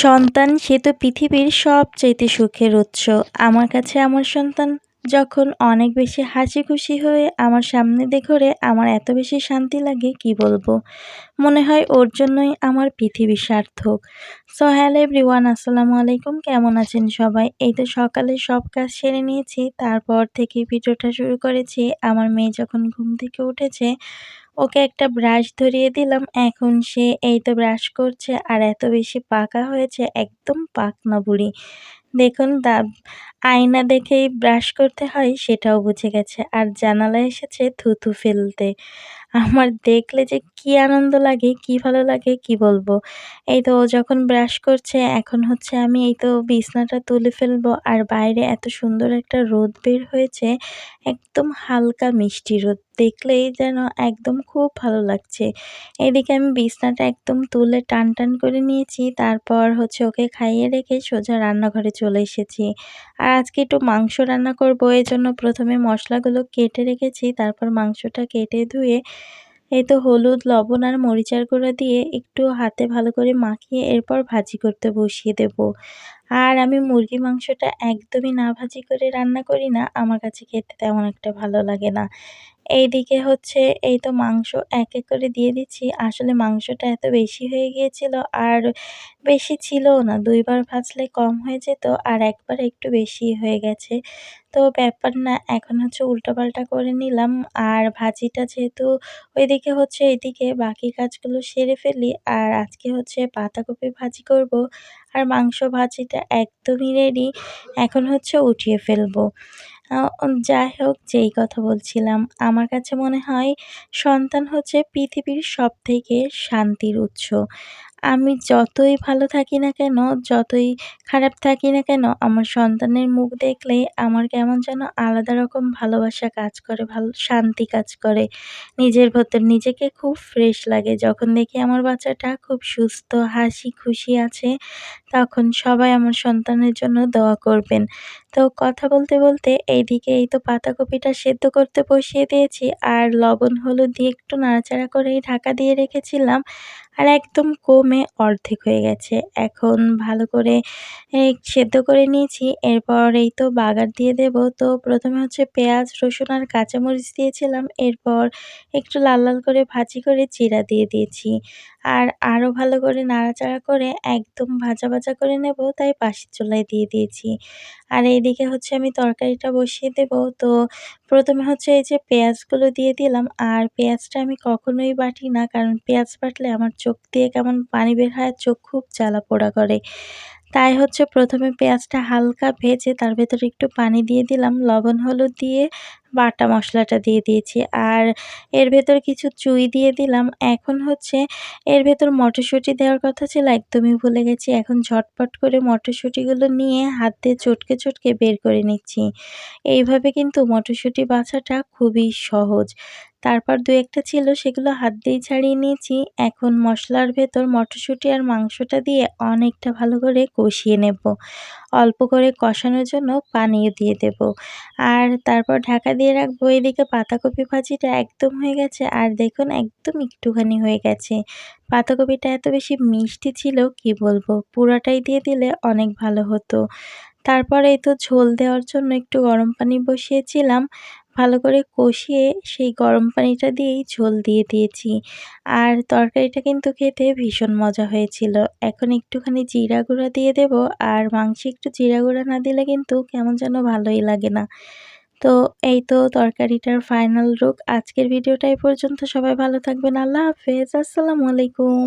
সন্তান সে তো পৃথিবীর সবচাইতে সুখের উৎস। আমার কাছে আমার সন্তান যখন অনেক বেশি হাসি খুশি হয়ে আমার সামনে দেখরে আমার এত বেশি শান্তি লাগে, কি বলব? মনে হয় ওর জন্যই আমার পৃথিবী সার্থক। সো হ্যালো এভরিওয়ান, আসসালামু আলাইকুম, কেমন আছেন সবাই? এই তো সকালে সব কাজ সেরে নিয়েছি, তারপর থেকে ভিডিওটা শুরু করেছি। আমার মেয়ে যখন ঘুম থেকে উঠেছে, ওকে একটা ব্রাশ ধরিয়ে দিলাম। এখন সে এই তো ব্রাশ করছে আর এত বেশি পাকা হয়েছে, একদম পাকনা বুড়ি। দেখুন, দা, আয়না দেখেই ব্রাশ করতে হয়, সেটাও বুঝে গেছে। আর জানালায় এসেছে থুথু ফেলতে। আমার দেখলে যে কি আনন্দ লাগে, কি ভালো লাগে, কি বলব? এই তো ও যখন ব্রাশ করছে, এখন হচ্ছে আমি এই তো বিছনাটা তুলে ফেলব। আর বাইরে এত সুন্দর একটা রোদ বের হয়েছে, একদম হালকা মিষ্টি রোদ। দেখলেই যেন একদম খুব ভালো লাগছে। এদিকে আমি বিছনাটা একদম তুলে টান টান করে নিয়েছি, তারপর হচ্ছে ওকে খাইয়ে রেখে সোজা রান্নাঘরে চলে এসেছি। আর আজকে একটু মাংস রান্না করব এই জন্য প্রথমে মশলাগুলো কেটে রেখেছি, তারপর মাংসটা কেটে ধুয়ে এই তো হলুদ, লবণ আর মরিচার গুঁড়ো দিয়ে একটু হাতে ভালো করে মাখিয়ে এরপর ভাজি করতে বসিয়ে দেব। আর আমি মুরগি মাংসটা একদমই না ভাজি করে রান্না করি না, আমার কাছে খেতে তেমন একটা ভালো লাগে না। এইদিকে হচ্ছে এই তো মাংস এক এক করে দিয়ে দিচ্ছি। আসলে মাংসটা এত বেশি হয়ে গিয়েছিল আর বেশি ছিলও না, দুইবার ভাজলে কম হয়ে যেত আর একবার একটু বেশি হয়ে গেছে। তো ব্যাপার না, এখন হচ্ছে উল্টোপাল্টা করে নিলাম আর ভাজিটা যেহেতু ওইদিকে হচ্ছে এদিকে বাকি কাজগুলো সেরে ফেলি আর আজকে হচ্ছে পাতাকপি ভাজি করব। আর মাংস ভাজিটা একদমই রেডি এখন হচ্ছে উঠিয়ে ফেলব। যাই হোক, যেই কথা বলছিলাম, আমার কাছে মনে হয় সন্তান হচ্ছে পৃথিবীর সব থেকে শান্তির উৎস। আমি যতই ভালো থাকি না কেন, যতই খারাপ থাকি না কেন, আমার সন্তানের মুখ দেখলে আমার কেমন যেন আলাদা রকম ভালোবাসা কাজ করে, ভালো, শান্তি কাজ করে। নিজের ভেতর নিজেকে খুব ফ্রেশ লাগে। যখন দেখি আমার বাচ্চাটা খুব সুস্থ, হাসি খুশি আছে, তখন সবাই আমার সন্তানের জন্য দোয়া করবেন। তো কথা বলতে বলতে এইদিকে এই তো পাতাকপিটা সেদ্ধ করতে বসিয়ে দিয়েছি, আর লবণ, হলুদ দিয়ে একটু নাড়াচাড়া করে ঢাকা দিয়ে রেখেছিলাম। আর একদম কমে অর্ধেক হয়ে গেছে। এখন ভালো করে সেদ্ধ করে নিয়েছি। এরপর এই তো বাগার দিয়ে দেব। তো প্রথমে হচ্ছে পেঁয়াজ, রসুন আর কাঁচামরিচ দিয়েছিলাম। এরপর একটু লাল লাল করে ভাজি করে চিরা দিয়ে দিয়েছি। আর আরও ভালো করে নাড়াচাড়া করে একদম ভাজা ভাজা করে নেব, তাই পাশের চুলায় দিয়ে দিয়েছি। আর এইদিকে হচ্ছে আমি তরকারিটা বসিয়ে দেব। তো প্রথমে হচ্ছে এই যে পেঁয়াজগুলো দিয়ে দিলাম, আর পেঁয়াজটা আমি কখনোই বাটি না, কারণ পেঁয়াজ বাটলে আমার চোখ দিয়ে কেমন পানি বের হয় চোখ খুব জ্বালা পোড়া করে। তাই হচ্ছে প্রথমে পেঁয়াজটা হালকা ভেজে তার ভেতরে একটু পানি দিয়ে দিলাম, লবণ হলুদ দিয়ে বাটা মশলাটা দিয়ে দিয়েছি। আর এর ভেতর কিছু চুই দিয়ে দিলাম। এখন হচ্ছে এর ভেতর মটরশুঁটি দেওয়ার কথা ছিল, একদমই ভুলে গেছি। এখন ঝটপট করে মটরশুঁটিগুলো নিয়ে হাত দিয়ে চটকে চটকে বের করে নিচ্ছি। এইভাবে কিন্তু মটরশুঁটি বাছাটা খুবই সহজ। তারপর দু একটা ছিল, সেগুলো হাত দিয়েই ছাড়িয়ে নিয়েছি। এখন মশলার ভেতর মটরশুঁটি আর মাংসটা দিয়ে অনেকটা ভালো করে কষিয়ে নেব। অল্প করে কষানোর জন্য পানিও দিয়ে দেব। আর তারপর ঢাকা দিয়ে রাখব। এদিকে পাতাকপি ভাজিটা একদম হয়ে গেছে। আর দেখুন, একদম একটুখানি হয়ে গেছে। পাতাকপিটা এত বেশি মিষ্টি ছিল, কি বলব? পুরাটাই দিয়ে দিলে অনেক ভালো হতো। তারপর এই তো ঝোল দেওয়ার জন্য একটু গরম পানি বসিয়েছিলাম। ভালো করে কষিয়ে সেই গরম পানিটা দিয়েই ঝোল দিয়ে দিয়েছি। আর তরকারিটা কিন্তু খেতে ভীষণ মজা হয়েছিল। এখন একটুখানি জিরা গুঁড়া দিয়ে দেব আর মাংসে একটু জিরা গুঁড়া না দিলে কিন্তু কেমন যেন ভালোই লাগে না। তো এই তো তরকারিটার ফাইনাল রুক আজকের ভিডিওটা এই পর্যন্ত। সবাই ভালো থাকবেন। আল্লাহ হাফেজ। আসসালামু আলাইকুম।